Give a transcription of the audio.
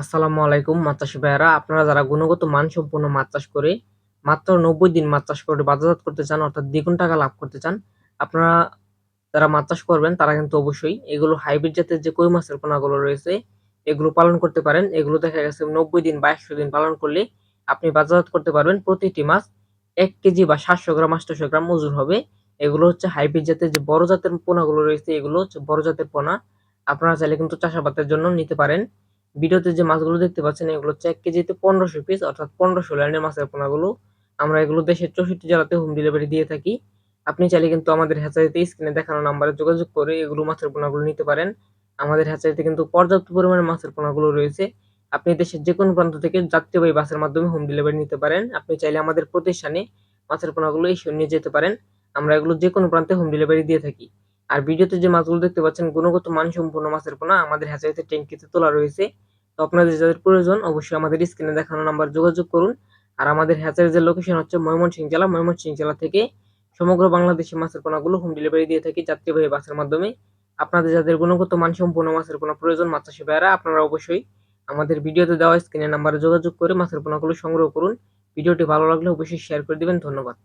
আসসালামু আলাইকুম, মাছ চাষি আপনারা যারা গুণগত মানসম্পন্ন মাছ চাষ করে মাত্র নব্বই দিন মাছ চাষ করে বাজারজাত করতে চান, অর্থাৎ দ্বিগুণ টাকা লাভ করতে চান, আপনারা যারা মাছ চাষ করবেন, তারা কিন্তু অবশ্যই এগুলো হাইব্রিড জাতের যে কই মাছের পোনাগুলো রয়েছে, এগুলো পালন করতে পারেন। এগুলো দেখা গেছে নব্বই দিন বা একশো দিন পালন করলে আপনি বাজারজাত করতে পারবেন। প্রতিটি মাছ এক কেজি বা সাতশো গ্রাম, আটশো গ্রাম ওজন হবে। এগুলো হচ্ছে হাইব্রিড জাতের যে বড় জাতের পোনাগুলো রয়েছে, এগুলো হচ্ছে বড় জাতের পোনা। আপনারা চাইলে কিন্তু চাষাবাদের জন্য নিতে পারেন। ভিডিওতে যে মাছগুলো দেখতে পাচ্ছেন, এগুলো হচ্ছে এক কেজিতে পনেরোশো পিস অর্থাৎ পনেরোশো লাইনের মাছের পোনাগুলো। আমরা এগুলো দেশের চৌষট্টি জেলাতে হোম ডেলিভারি দিয়ে থাকি। আপনি চাইলে কিন্তু আমাদের হ্যাচারিতে স্ক্রিনে দেখানো নাম্বারে যোগাযোগ করে এগুলো মাছের পোনাগুলো নিতে পারেন। আমাদের হ্যাচারিতে কিন্তু পর্যাপ্ত পরিমাণে মাছের পোনাগুলো রয়েছে। আপনি দেশের যে কোনো প্রান্ত থেকে যাত্রীবাহী বাসের মাধ্যমে হোম ডেলিভারি নিতে পারেন। আপনি চাইলে আমাদের প্রতিষ্ঠানে মাছের পোনাগুলো এসে নিয়ে যেতে পারেন। আমরা এগুলো যে কোনো প্রান্তে হোম ডেলিভারি দিয়ে থাকি। আর ভিডিওতে যে মাছগুলো দেখতে পাচ্ছেন, গুণগত মানসম্পন্ন মাছের পোনা আমাদের হ্যাচারিতে ট্যাঙ্কিতে তোলা রয়েছে। তো আপনাদের যাদের প্রয়োজন, অবশ্যই আমাদের স্ক্রিনে দেখানো নাম্বার যোগাযোগ করুন। আর আমাদের হ্যাচারের যে লোকেশন হচ্ছে ময়মনসিংহ জেলা ময়মনসিংহ জেলা থেকে সমগ্র বাংলাদেশে মাছের পোনাগুলো হোম ডেলিভারি দিয়ে থাকি যাত্রীবাহী বাসের মাধ্যমে। আপনাদের যাদের গুণগত মানসম্পন্ন মাছের পোনা প্রয়োজন, মাছ চাষি ভাইয়েরা, আপনারা অবশ্যই আমাদের ভিডিওতে দেওয়া স্ক্রিনের নাম্বারে যোগাযোগ করে মাছের পোনাগুলো সংগ্রহ করুন। ভিডিওটি ভালো লাগলে অবশ্যই শেয়ার করে দিবেন। ধন্যবাদ।